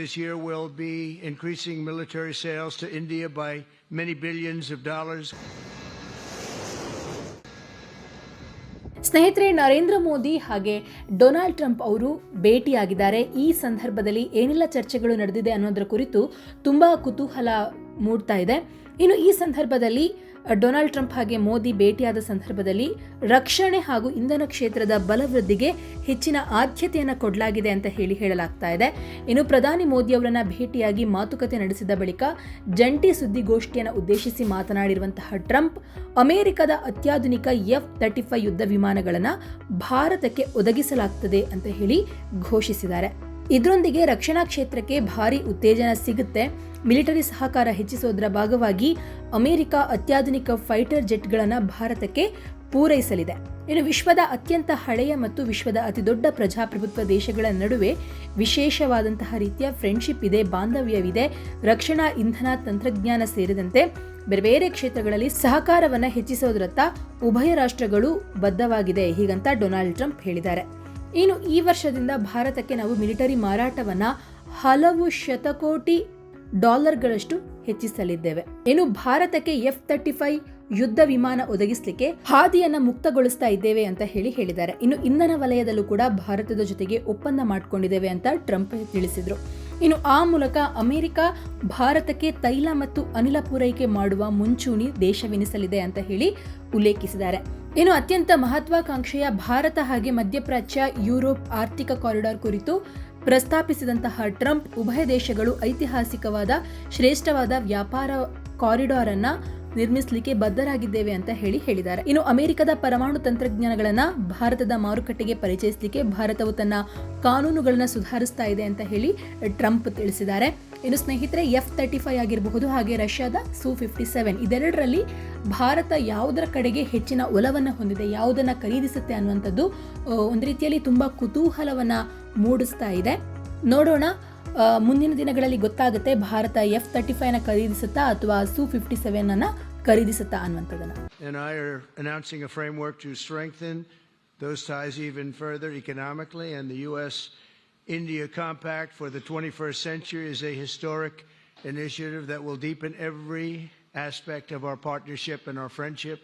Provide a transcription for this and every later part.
this year, will be increasing military sales to India by many billions of dollars. ಸ್ನೇಹಿತರೆ ನರೇಂದ್ರ ಮೋದಿ ಹಾಗೆ Donald Trump ಅವರು ಭೇಟಿಯಾಗಿದ್ದಾರೆ ಈ ಸಂದರ್ಭದಲ್ಲಿ ಏನೆಲ್ಲ ಚರ್ಚೆಗಳು ನಡೆದಿದೆ ಅನ್ನೋದರ ಕುರಿತು ತುಂಬಾ ಕುತೂಹಲ ಮೂಡ್ತಾ ಇದೆ ಇನ್ನು ಈ ಸಂದರ್ಭದಲ್ಲಿ ಡೊನಾಲ್ಡ್ ಟ್ರಂಪ್ ಹಾಗೆ ಮೋದಿ ಭೇಟಿಯಾದ ಸಂದರ್ಭದಲ್ಲಿ ರಕ್ಷಣೆ ಹಾಗೂ ಇಂಧನ ಕ್ಷೇತ್ರದ ಬಲವೃದ್ಧಿಗೆ ಹೆಚ್ಚಿನ ಆದ್ಯತೆಯನ್ನು ಕೊಡಲಾಗಿದೆ ಅಂತ ಹೇಳಿ ಹೇಳಲಾಗ್ತಾ ಇದೆ. ಇನ್ನು ಪ್ರಧಾನಿ ಮೋದಿ ಅವರನ್ನ ಭೇಟಿಯಾಗಿ ಮಾತುಕತೆ ನಡೆಸಿದ ಬಳಿಕ ಜಂಟಿ ಸುದ್ದಿಗೋಷ್ಠಿಯನ್ನು ಉದ್ದೇಶಿಸಿ ಮಾತನಾಡಿರುವಂತಹ ಟ್ರಂಪ್, ಅಮೆರಿಕದ ಅತ್ಯಾಧುನಿಕ ಎಫ್ ತರ್ಟಿ ಫೈವ್ ಯುದ್ಧ ವಿಮಾನಗಳನ್ನು ಭಾರತಕ್ಕೆ ಒದಗಿಸಲಾಗ್ತದೆ ಅಂತ ಹೇಳಿ ಘೋಷಿಸಿದ್ದಾರೆ. ಇದರೊಂದಿಗೆ ರಕ್ಷಣಾ ಕ್ಷೇತ್ರಕ್ಕೆ ಭಾರಿ ಉತ್ತೇಜನ ಸಿಗುತ್ತೆ. ಮಿಲಿಟರಿ ಸಹಕಾರ ಹೆಚ್ಚಿಸೋದರ ಭಾಗವಾಗಿ ಅಮೆರಿಕ ಅತ್ಯಾಧುನಿಕ ಫೈಟರ್ ಜೆಟ್ಗಳನ್ನು ಭಾರತಕ್ಕೆ ಪೂರೈಸಲಿದೆ. ಇನ್ನು ವಿಶ್ವದ ಅತ್ಯಂತ ಹಳೆಯ ಮತ್ತು ವಿಶ್ವದ ಅತಿದೊಡ್ಡ ಪ್ರಜಾಪ್ರಭುತ್ವ ದೇಶಗಳ ನಡುವೆ ವಿಶೇಷವಾದಂತಹ ರೀತಿಯ ಫ್ರೆಂಡ್ಶಿಪ್ ಇದೆ, ಬಾಂಧವ್ಯವಿದೆ, ರಕ್ಷಣಾ ಇಂಧನ ತಂತ್ರಜ್ಞಾನ ಸೇರಿದಂತೆ ಬೇರೆ ಬೇರೆ ಕ್ಷೇತ್ರಗಳಲ್ಲಿ ಸಹಕಾರವನ್ನು ಹೆಚ್ಚಿಸೋದರತ್ತ ಉಭಯ ರಾಷ್ಟ್ರಗಳು ಬದ್ಧವಾಗಿದೆ ಹೀಗಂತ ಡೊನಾಲ್ಡ್ ಟ್ರಂಪ್ ಹೇಳಿದ್ದಾರೆ. ಇನ್ನು ಈ ವರ್ಷದಿಂದ ಭಾರತಕ್ಕೆ ನಾವು ಮಿಲಿಟರಿ ಮಾರಾಟವನ್ನ ಹಲವು ಶತಕೋಟಿ ಡಾಲರ್ಗಳಷ್ಟು ಹೆಚ್ಚಿಸಲಿದ್ದೇವೆ. ಇನ್ನು ಭಾರತಕ್ಕೆ ಎಫ್ ತರ್ಟಿ ಫೈವ್ ಯುದ್ಧ ವಿಮಾನ ಒದಗಿಸಲಿಕ್ಕೆ ಹಾದಿಯನ್ನ ಮುಕ್ತಗೊಳಿಸ್ತಾ ಇದ್ದೇವೆ ಅಂತ ಹೇಳಿ ಹೇಳಿದ್ದಾರೆ. ಇನ್ನು ಇಂಧನ ವಲಯದಲ್ಲೂ ಕೂಡ ಭಾರತದ ಜೊತೆಗೆ ಒಪ್ಪಂದ ಮಾಡಿಕೊಂಡಿದ್ದೇವೆ ಅಂತ ಟ್ರಂಪ್ ತಿಳಿಸಿದ್ರು. ಇನ್ನು ಆ ಮೂಲಕ ಅಮೆರಿಕ ಭಾರತಕ್ಕೆ ತೈಲ ಮತ್ತು ಅನಿಲ ಪೂರೈಕೆ ಮಾಡುವ ಮುಂಚೂಣಿ ದೇಶವೆನಿಸಲಿದೆ ಅಂತ ಹೇಳಿ ಉಲ್ಲೇಖಿಸಿದ್ದಾರೆ. ಇನ್ನು ಅತ್ಯಂತ ಮಹತ್ವಾಕಾಂಕ್ಷೆಯ ಭಾರತ ಹಾಗೆ ಮಧ್ಯಪ್ರಾಚ್ಯ, ಯುರೋಪ್ ಆರ್ಥಿಕ ಕಾರಿಡಾರ್ ಕುರಿತು ಪ್ರಸ್ತಾಪಿಸಿದಂತಹ ಟ್ರಂಪ್ ಉಭಯ ದೇಶಗಳು ಐತಿಹಾಸಿಕವಾದ ಶ್ರೇಷ್ಠವಾದ ವ್ಯಾಪಾರ ಕಾರಿಡಾರ್ ಅನ್ನ ನಿರ್ಮಿಸಲಿಕ್ಕೆ ಬದ್ಧರಾಗಿದ್ದೇವೆ ಅಂತ ಹೇಳಿ ಹೇಳಿದ್ದಾರೆ. ಇನ್ನು ಅಮೆರಿಕದ ಪರಮಾಣು ತಂತ್ರಜ್ಞಾನಗಳನ್ನ ಭಾರತದ ಮಾರುಕಟ್ಟೆಗೆ ಪರಿಚಯಿಸಲಿಕ್ಕೆ ಭಾರತವು ತನ್ನ ಕಾನೂನುಗಳನ್ನ ಸುಧಾರಿಸ್ತಾ ಇದೆ ಅಂತ ಹೇಳಿ ಟ್ರಂಪ್ ತಿಳಿಸಿದ್ದಾರೆ. ಇನ್ನು ಸ್ನೇಹಿತರೆ, ಎಫ್ ತರ್ಟಿ ಫೈವ್ ಆಗಿರಬಹುದು ಹಾಗೆ ರಷ್ಯಾದ ಸು ಫಿಫ್ಟಿ ಸೆವೆನ್ ಇದೆರಡರಲ್ಲಿ ಭಾರತ ಯಾವುದರ ಕಡೆಗೆ ಹೆಚ್ಚಿನ ಒಲವನ್ನು ಹೊಂದಿದೆ, ಯಾವುದನ್ನು ಖರೀದಿಸುತ್ತೆ ಅನ್ನುವಂಥದ್ದು ಒಂದು ರೀತಿಯಲ್ಲಿ ತುಂಬ ಕುತೂಹಲವನ್ನು ಮೂಡಿಸ್ತಾ ಇದೆ. ನೋಡೋಣ ಮುಂದಿನ ದಿನಗಳಲ್ಲಿ ಗೊತ್ತಾಗುತ್ತೆ ಭಾರತ ಎಫ್ ತರ್ಟಿ ಫೈವ್ನ ಖರೀದಿಸುತ್ತಾ ಅಥವಾ ಸು ಫಿಫ್ಟಿ ಸೆವೆನ್ ಅನ್ನ ಖರೀದಿಸುತ್ತಾ ಅನ್ನುವಂಥದ್ದನ್ನ those ties even further economically. And the U.S. India Compact for the 21st century is a historic initiative that will deepen every aspect of our partnership and our friendship.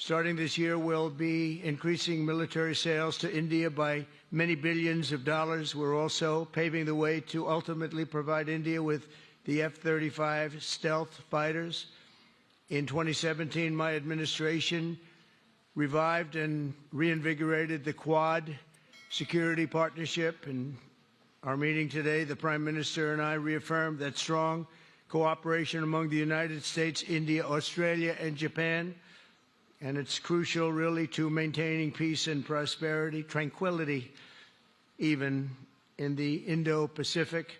Starting this year, we'll be increasing military sales to India by many billions of dollars. We're also paving the way to ultimately provide India with the F 35 stealth fighters. In 2017, my administration revived and reinvigorated the Quad security partnership. In our meeting today, the Prime Minister and I reaffirmed that strong cooperation among the United States, India, Australia, and Japan. And it's crucial, really, to maintaining peace and prosperity, tranquility, even in the Indo Pacific.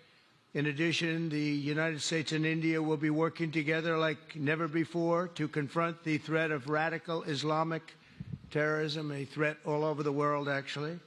In addition, the United States and India will be working together like never before to confront the threat of radical Islamic terrorism, a threat all over the world, actually.